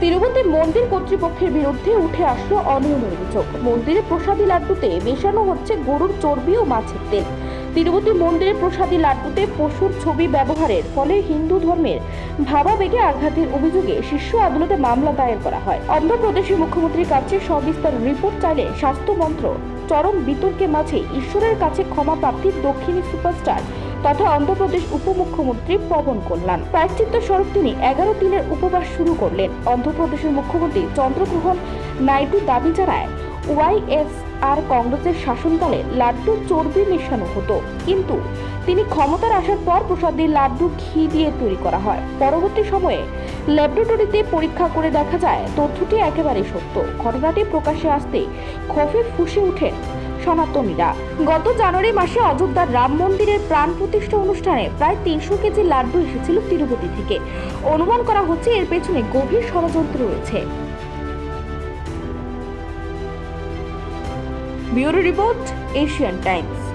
তিরুপতি মন্দির কর্তৃপক্ষের বিরুদ্ধে উঠে আসলো অনিয়মের অভিযোগ। মন্দিরে প্রসাদী লাড্ডুতে মেশানো হচ্ছে গরুর চর্বি ও মাছের তেল। তিরুপতি মন্দিরের প্রসাদী লাড্ডুতে পশুর ছবি ব্যবহারের ফলে হিন্দু ধর্মের ভাবাবেগে আঘাতের অভিযোগে শীর্ষ আদালতে মামলা দায়ের করা হয়। অন্ধ্রপ্রদেশের মুখ্যমন্ত্রীর কাছে সবিস্তার রিপোর্ট চাইলে স্বাস্থ্য মন্ত্র চরম বিতর্কে মাঝে ঈশ্বরের কাছে ক্ষমা প্রাপ্তির দক্ষিণী সুপারস্টার তথা অন্ধ্রপ্রদেশ উপমুখ্যমন্ত্রী পবন কল্যাণ। প্রায়শ্চিত্ত স্বরূপ তিনি এগারো দিনের উপবাস শুরু করলেন। অন্ধ্রপ্রদেশের মুখ্যমন্ত্রী চন্দ্রগ্রহণ নাইডু দাবি জানায় ওয়াইএসআর কংগ্রেসের শাসনকালে লাড্ডু চর্বি মেশানো হতো। কিন্তু তিনি ক্ষমতার আসার পর প্রসাদের লাড্ডু ঘি দিয়ে তৈরি করা হয়। পরবর্তী সময়ে ল্যাবরেটরিতে পরীক্ষা করে দেখা যায়, তথ্যটি একেবারেই সত্য। ঘটনাটি প্রকাশ্যে আসতে ক্ষোভে ফুসে ওঠেন সনাতনীরা। গত জানুয়ারি মাসে অযোধ্যার রাম মন্দিরের প্রাণ প্রতিষ্ঠা অনুষ্ঠানে প্রায় তিনশো কেজি লাড্ডু এসেছিল তিরুপতি থেকে। অনুমান করা হচ্ছে এর পেছনে গভীর ষড়যন্ত্র রয়েছে। Bureau report, Asian Times.